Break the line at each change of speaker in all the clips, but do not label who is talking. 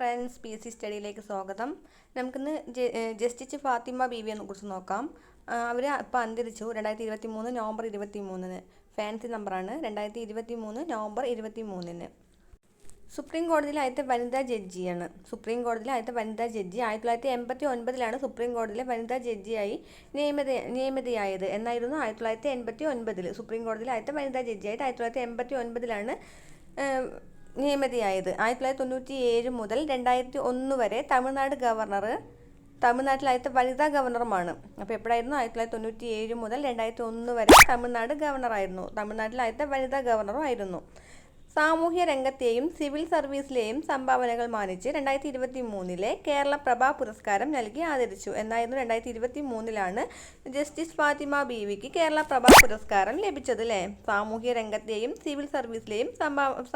Friends P S C സ്റ്റഡിയിലേക്ക് സ്വാഗതം. നമുക്കിന്ന് ജസ്റ്റിസ് ഫാത്തിമ ബീവിയെ കുറിച്ച് നോക്കാം. അവർ ഇപ്പോൾ അന്തരിച്ചു രണ്ടായിരത്തി ഇരുപത്തി മൂന്ന് നവംബർ ഇരുപത്തി മൂന്നിന് ഫാൻസി നമ്പറാണ് രണ്ടായിരത്തി ഇരുപത്തി മൂന്ന് നവംബർ ഇരുപത്തി മൂന്നിന് സുപ്രീം കോടതിയിലെ ആദ്യത്തെ വനിതാ ജഡ്ജിയാണ്. സുപ്രീം കോടതിയിലെ ആദ്യത്തെ വനിതാ ജഡ്ജി ആയിരത്തി തൊള്ളായിരത്തി എൺപത്തി ഒൻപതിലാണ് സുപ്രീം കോടതിയിലെ വനിതാ ജഡ്ജിയായി നിയമിത നിയമിതയായത്. എന്നായിരുന്നു ആയിരത്തി തൊള്ളായിരത്തി എൺപത്തി ഒൻപതിൽ സുപ്രീം കോടതിയിലെ ആദ്യത്തെ വനിതാ ജഡ്ജിയായിട്ട് ആയിരത്തി തൊള്ളായിരത്തി എൺപത്തി ഒൻപതിലാണ് നിയമിതയായത്. ആയിരത്തി തൊള്ളായിരത്തി തൊണ്ണൂറ്റി ഏഴ് മുതൽ രണ്ടായിരത്തി ഒന്ന് വരെ തമിഴ്നാട് ഗവർണർ തമിഴ്നാട്ടിലെ ആദ്യത്തെ വനിതാ ഗവർണറുമാണ്. അപ്പോൾ എപ്പോഴായിരുന്നു? ആയിരത്തി തൊള്ളായിരത്തി തൊണ്ണൂറ്റി ഏഴ് മുതൽ രണ്ടായിരത്തി ഒന്ന് വരെ തമിഴ്നാട് ഗവർണറായിരുന്നു. തമിഴ്നാട്ടിലെ ആദ്യത്തെ വനിതാ ഗവർണറും ആയിരുന്നു. സാമൂഹ്യ രംഗത്തെയും സിവിൽ സർവീസിലെയും സംഭാവനകൾ മാനിച്ച് രണ്ടായിരത്തി ഇരുപത്തി മൂന്നിലെ കേരള പ്രഭാ പുരസ്കാരം നൽകി ആദരിച്ചു. എന്നായിരുന്നു രണ്ടായിരത്തി ഇരുപത്തി മൂന്നിലാണ് ജസ്റ്റിസ് ഫാത്തിമ ബീവിക്ക് കേരള പ്രഭാ പുരസ്കാരം ലഭിച്ചത് അല്ലേ സാമൂഹ്യ രംഗത്തെയും സിവിൽ സർവീസിലെയും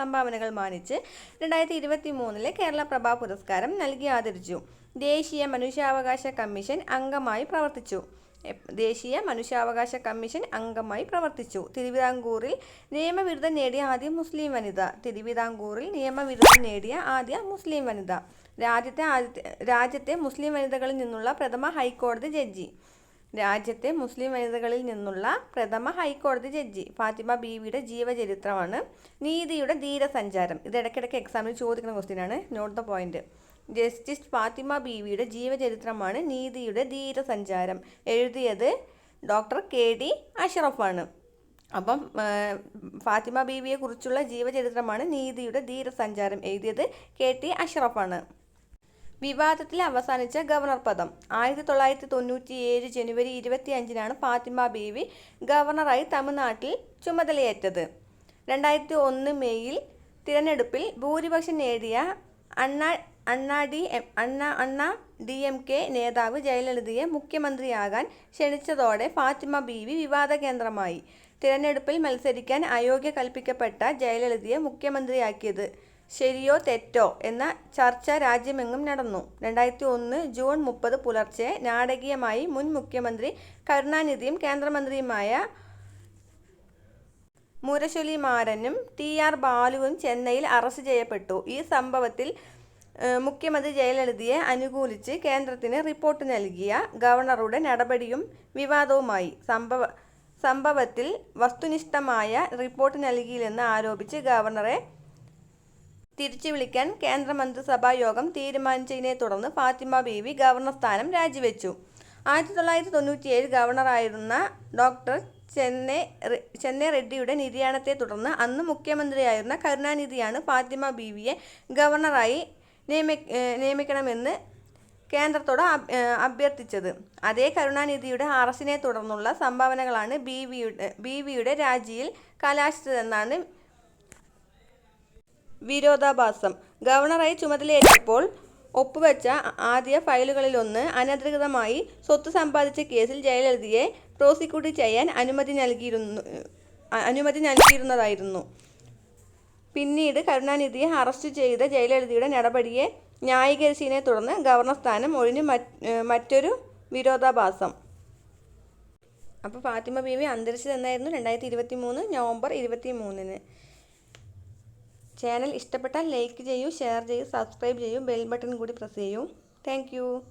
സംഭാവനകൾ മാനിച്ച് രണ്ടായിരത്തി ഇരുപത്തി മൂന്നിലെ കേരള പ്രഭാ പുരസ്കാരം നൽകി ആദരിച്ചു. ദേശീയ മനുഷ്യാവകാശ കമ്മീഷൻ അംഗമായി പ്രവർത്തിച്ചു. ദേശീയ മനുഷ്യാവകാശ കമ്മീഷൻ അംഗമായി പ്രവർത്തിച്ചു. തിരുവിതാംകൂറിൽ നിയമബിരുദം നേടിയ ആദ്യ മുസ്ലിം വനിത. തിരുവിതാംകൂറിൽ നിയമബിരുദം നേടിയ ആദ്യ മുസ്ലിം വനിത. രാജ്യത്തെ രാജ്യത്തെ മുസ്ലിം വനിതകളിൽ നിന്നുള്ള പ്രഥമ ഹൈക്കോടതി ജഡ്ജി. രാജ്യത്തെ മുസ്ലിം വനിതകളിൽ നിന്നുള്ള പ്രഥമ ഹൈക്കോടതി ജഡ്ജി. ഫാത്തിമ ബീവിയുടെ ജീവചരിത്രമാണ് നീതിയുടെ ധീരസഞ്ചാരം. ഇത് ഇടയ്ക്കിടയ്ക്ക് എക്സാമിൽ ചോദിക്കുന്ന ക്വസ്റ്റ്യനാണ് note the point justice Fathima ബീവിയുടെ ജീവചരിത്രമാണ് നീതിയുടെ ധീരസഞ്ചാരം. എഴുതിയത് ഡോക്ടർ കെ ഡി അഷറഫാണ്. അപ്പം ഫാത്തിമ ബീവിയെ കുറിച്ചുള്ള ജീവചരിത്രമാണ് നീതിയുടെ ധീരസഞ്ചാരം. എഴുതിയത് കെ ടി അഷറഫാണ്. വിവാദത്തിൽ അവസാനിച്ച ഗവർണർ പദം. ആയിരത്തി തൊള്ളായിരത്തി തൊണ്ണൂറ്റി ഏഴ് ജനുവരി ഇരുപത്തി അഞ്ചിനാണ് ഫാത്തിമ ബീവി ഗവർണറായി തമിഴ്നാട്ടിൽ ചുമതലയേറ്റത്. രണ്ടായിരത്തി ഒന്ന് മെയ്യിൽ തിരഞ്ഞെടുപ്പിൽ ഭൂരിപക്ഷം നേടിയ അണ്ണ അണ്ണാ ഡി എം അണ്ണ അണ്ണ ഡി എം കെ നേതാവ് ജയലളിതയെ മുഖ്യമന്ത്രിയാകാൻ ക്ഷണിച്ചതോടെ ഫാത്തിമ ബീവി വിവാദ കേന്ദ്രമായി. തിരഞ്ഞെടുപ്പിൽ മത്സരിക്കാൻ അയോഗ്യ കൽപ്പിക്കപ്പെട്ട ജയലളിതയെ മുഖ്യമന്ത്രിയാക്കിയത് ശരിയോ തെറ്റോ എന്ന ചർച്ച രാജ്യമെങ്ങും നടന്നു. രണ്ടായിരത്തി ഒന്ന് ജൂൺ മുപ്പത് പുലർച്ചെ നാടകീയമായി മുൻ മുഖ്യമന്ത്രി കരുണാനിധിയും കേന്ദ്രമന്ത്രിയുമായ മുരശൊലി മാരനും ടി ആർ ബാലുവും ചെന്നൈയിൽ അറസ്റ്റ് ചെയ്യപ്പെട്ടു. ഈ സംഭവത്തിൽ മുഖ്യമന്ത്രി ജയലളിതയെ അനുകൂലിച്ച് കേന്ദ്രത്തിന് റിപ്പോർട്ട് നൽകിയ ഗവർണറുടെ നടപടിയും വിവാദവുമായി സംഭവ സംഭവത്തിൽ വസ്തുനിഷ്ഠമായ റിപ്പോർട്ട് നൽകിയില്ലെന്ന് ആരോപിച്ച് ഗവർണറെ തിരിച്ചു വിളിക്കാൻ കേന്ദ്രമന്ത്രിസഭാ യോഗം തീരുമാനിച്ചതിനെ തുടർന്ന് ഫാത്തിമ ബീവി ഗവർണർ സ്ഥാനം രാജിവെച്ചു. ആയിരത്തി തൊള്ളായിരത്തി തൊണ്ണൂറ്റിയേഴ് ഗവർണറായിരുന്ന ഡോക്ടർ ചെന്നൈ ചെന്നൈ റെഡ്ഡിയുടെ നിര്യാണത്തെ തുടർന്ന് അന്ന് മുഖ്യമന്ത്രിയായിരുന്ന കരുണാനിധിയാണ് ഫാത്തിമ ബീവിയെ ഗവർണറായി നിയമി നിയമിക്കണമെന്ന് കേന്ദ്രത്തോട് അഭ്- അഭ്യർത്ഥിച്ചത്. അതേ കരുണാനിധിയുടെ അറസ്റ്റിനെ തുടർന്നുള്ള സംഭാവനകളാണ് ബി വിയുടെ രാജിയിൽ കലാശിച്ചതെന്നാണ് വിരോധാഭാസം. ഗവർണറായി ചുമതലയേറ്റപ്പോൾ ഒപ്പുവെച്ച ആദ്യ ഫയലുകളിലൊന്ന് അനധികൃതമായി സ്വത്ത് സമ്പാദിച്ച കേസിൽ ജയലളിതയെ പ്രോസിക്യൂട്ട് ചെയ്യാൻ അനുമതി നൽകിയിരുന്നു അനുമതി നൽകിയിരുന്നതായിരുന്നു. പിന്നീട് കരുണാനിധിയെ അറസ്റ്റ് ചെയ്ത ജയലളിതയുടെ നടപടിയെ ന്യായീകരിച്ചതിനെ തുടർന്ന് ഗവർണർ സ്ഥാനം ഒഴിഞ്ഞ് മറ്റൊരു വിരോധാഭാസം. അപ്പോൾ ഫാത്തിമ ബീവി അന്തരിച്ചു എന്നായിരുന്നു രണ്ടായിരത്തി ഇരുപത്തി മൂന്ന് നവംബർ ഇരുപത്തി മൂന്നിന് ചാനൽ ഇഷ്ടപ്പെട്ടാൽ ലൈക്ക് ചെയ്യൂ ഷെയർ ചെയ്യൂ സബ്സ്ക്രൈബ് ചെയ്യൂ ബെൽ ബട്ടൺ കൂടി പ്രസ് ചെയ്യൂ. താങ്ക്